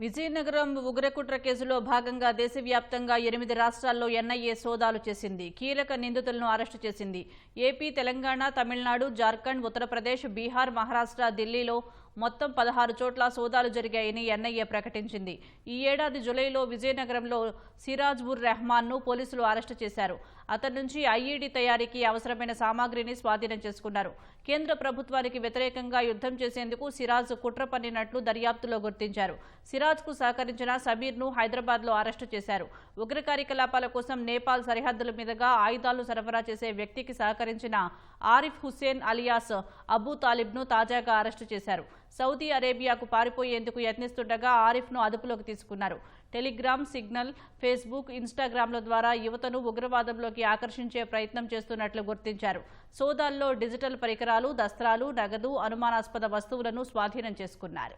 విజయనగరం ఉగ్రకుట్ర కేసులో భాగంగా దేశవ్యాప్తంగా ఎనిమిది రాష్ట్రాల్లో ఎన్ఐఏ సోదాలు చేసింది. కీలక నిందితులను అరెస్టు చేసింది. ఏపీ తెలంగాణ తమిళనాడు జార్ఖండ్ ఉత్తరప్రదేశ్ బీహార్ మహారాష్ట్ర ఢిల్లీలో మొత్తం పదహారు చోట్ల సోదాలు జరిగాయని ఎన్ఐఏ ప్రకటించింది. ఈ ఏడాది జులైలో విజయనగరంలో సిరాజ్బుర్ రెహమాన్ను పోలీసులు అరెస్టు చేశారు. అతని నుంచి ఐఈడీ తయారీకి అవసరమైన సామాగ్రిని స్వాధీనం చేసుకున్నారు. కేంద్ర ప్రభుత్వానికి వ్యతిరేకంగా యుద్ధం చేసేందుకు సిరాజ్ కుట్ర పన్నినట్లు దర్యాప్తులో గుర్తించారు. సిరాజ్కు సహకరించిన సమీర్ను హైదరాబాద్లో అరెస్టు చేశారు. ఉగ్ర కార్యకలాపాల కోసం నేపాల్ సరిహద్దుల మీదుగా ఆయుధాలు సరఫరా చేసే వ్యక్తికి సహకరించిన ఆరిఫ్ హుస్సేన్ అలియాస్ అబూ తాలిబ్ను తాజాగా అరెస్టు చేశారు. సౌదీ అరేబియాకు పారిపోయేందుకు యత్నిస్తుండగా ఆరిఫ్ను అదుపులోకి తీసుకున్నారు. టెలిగ్రామ్ సిగ్నల్ ఫేస్బుక్ ఇన్స్టాగ్రామ్ల ద్వారా యువతను ఉగ్రవాదంలోకి ఆకర్షించే ప్రయత్నం చేస్తున్నట్లు గుర్తించారు. సోదాల్లో డిజిటల్ పరికరాలు దస్త్రాలు నగదు అనుమానాస్పద వస్తువులను స్వాధీనం చేసుకున్నారు.